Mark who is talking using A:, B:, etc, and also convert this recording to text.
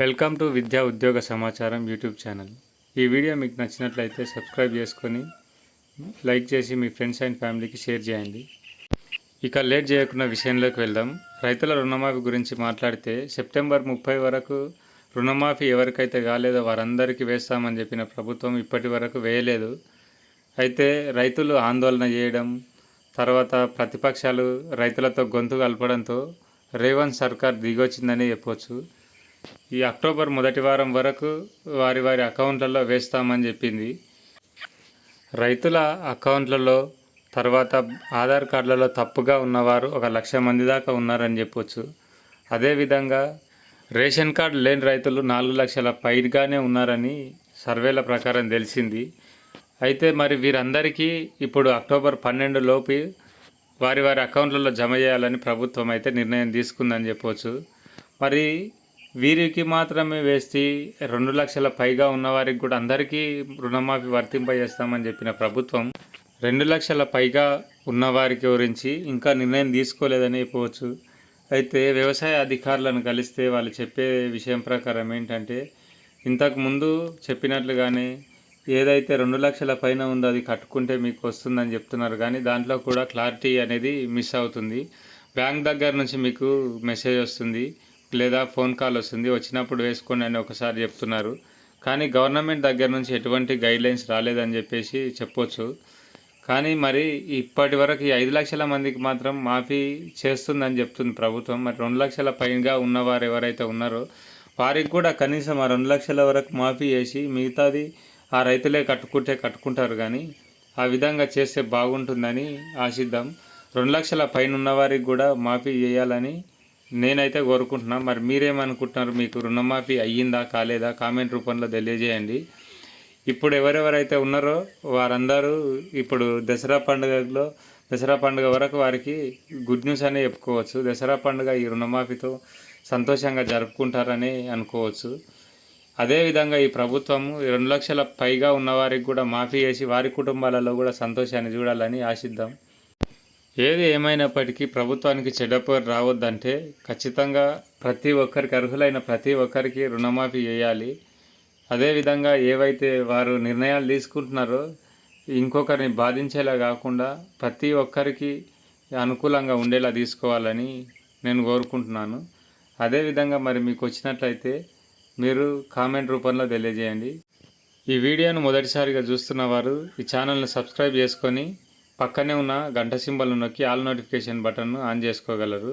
A: Welcome to విద్యా ఉద్యోగ సమాచారం యూట్యూబ్ ఛానల్. ఈ వీడియో మీకు నచ్చినట్లయితే సబ్స్క్రైబ్ చేసుకొని లైక్ చేసి మీ ఫ్రెండ్స్ అండ్ ఫ్యామిలీకి షేర్ చేయండి. ఇక లేట్ చేయకుండా విషయంలోకి వెళ్దాం. రైతుల రుణమాఫీ గురించి మాట్లాడితే సెప్టెంబర్ ముప్పై వరకు రుణమాఫీ ఎవరికైతే కాలేదో వారందరికీ వేస్తామని చెప్పిన ప్రభుత్వం ఇప్పటి వరకు వేయలేదు. అయితే రైతులు ఆందోళన చేయడం తర్వాత ప్రతిపక్షాలు రైతులతో గొంతు కలపడంతో రేవంత్ సర్కార్ దిగొచ్చిందని చెప్పొచ్చు. ఈ అక్టోబర్ మొదటి వారం వరకు వారి వారి అకౌంట్లలో వేస్తామని చెప్పింది. రైతుల అకౌంట్లలో తర్వాత ఆధార్ కార్డులలో తప్పుగా ఉన్నవారు ఒక లక్ష మంది దాకా ఉన్నారని చెప్పొచ్చు. అదేవిధంగా రేషన్ కార్డు లేని రైతులు నాలుగు లక్షల పైగానే ఉన్నారని సర్వేల ప్రకారం తెలిసింది. అయితే మరి వీరందరికీ ఇప్పుడు అక్టోబర్ పన్నెండు లోపు వారి వారి అకౌంట్లలో జమ చేయాలని ప్రభుత్వం అయితే నిర్ణయం తీసుకుందని చెప్పవచ్చు మరి వీరికి మాత్రమే వేసి రెండు లక్షల పైగా ఉన్న వారికి కూడా అందరికీ రుణమాఫీ వర్తింపజేస్తామని చెప్పిన ప్రభుత్వం రెండు లక్షల పైగా ఉన్నవారికి గురించి ఇంకా నిర్ణయం తీసుకోలేదని చెప్పవచ్చు. అయితే వ్యవసాయ అధికారులను కలిస్తే వాళ్ళు చెప్పే విషయం ప్రకారం ఏంటంటే ఇంతకుముందు చెప్పినట్లుగానే ఏదైతే రెండు లక్షల పైన ఉందో అది కట్టుకుంటే మీకు వస్తుందని చెప్తున్నారు. కానీ దాంట్లో కూడా క్లారిటీ అనేది మిస్ అవుతుంది. బ్యాంక్ దగ్గర నుంచి మీకు మెసేజ్ వస్తుంది. లేదా ఫోన్ కాల్ వస్తుంది వచ్చినప్పుడు వేసుకోండి అని ఒకసారి చెప్తున్నారు. కానీ గవర్నమెంట్ దగ్గర నుంచి ఎటువంటి గైడ్లైన్స్ రాలేదని చెప్పేసి చెప్పొచ్చు. కానీ మరి ఇప్పటి వరకు ఈ ఐదు లక్షల మందికి మాత్రం మాఫీ చేస్తుందని చెప్తుంది ప్రభుత్వం. మరి రెండు లక్షల పైగా ఉన్నవారు ఎవరైతే ఉన్నారో వారికి కూడా కనీసం ఆ రెండు లక్షల వరకు మాఫీ చేసి మిగతాది ఆ రైతులే కట్టుకుంటే కట్టుకుంటారు కానీ ఆ విధంగా చేస్తే బాగుంటుందని ఆశిద్దాం. రెండు లక్షల పైన ఉన్న వారికి కూడా మాఫీ చేయాలని నేనైతే కోరుకుంటున్నా. మరి మీరేమనుకుంటున్నారు? మీకు రుణమాఫీ అయ్యిందా కాలేదా? కామెంట్ రూపంలో తెలియజేయండి. ఇప్పుడు ఎవరెవరైతే ఉన్నారో వారందరూ ఇప్పుడు దసరా పండుగలో దసరా పండుగ వరకు వారికి గుడ్ న్యూస్ అనే చెప్పుకోవచ్చు. దసరా పండుగ ఈ రుణమాఫీతో సంతోషంగా జరుపుకుంటారని అనుకోవచ్చు. అదేవిధంగా ఈ ప్రభుత్వం రెండు లక్షల పైగా ఉన్నవారికి కూడా మాఫీ చేసి వారి కుటుంబాలలో కూడా సంతోషాన్ని చూడాలని ఆశిద్దాం. ఏది ఏమైనప్పటికీ ప్రభుత్వానికి చెడ్డపేరు రావద్దంటే ఖచ్చితంగా ప్రతి ఒక్కరికి అర్హులైన ప్రతి ఒక్కరికి రుణమాఫీ చేయాలి. అదేవిధంగా ఏవైతే వారు నిర్ణయాలు తీసుకుంటున్నారో ఇంకొకరిని బాధించేలా కాకుండా ప్రతి ఒక్కరికి అనుకూలంగా ఉండేలా తీసుకోవాలని నేను కోరుకుంటున్నాను. అదేవిధంగా మరి మీకు వచ్చినట్లయితే మీరు కామెంట్ రూపంలో తెలియజేయండి. ఈ వీడియోను మొదటిసారిగా చూస్తున్న వారు ఈ ఛానల్ని సబ్స్క్రైబ్ చేసుకొని పక్కనే ఉన్న గంట సింబల్ నొక్కి ఆల్ నోటిఫికేషన్ బటన్ను ఆన్ చేసుకోగలరు.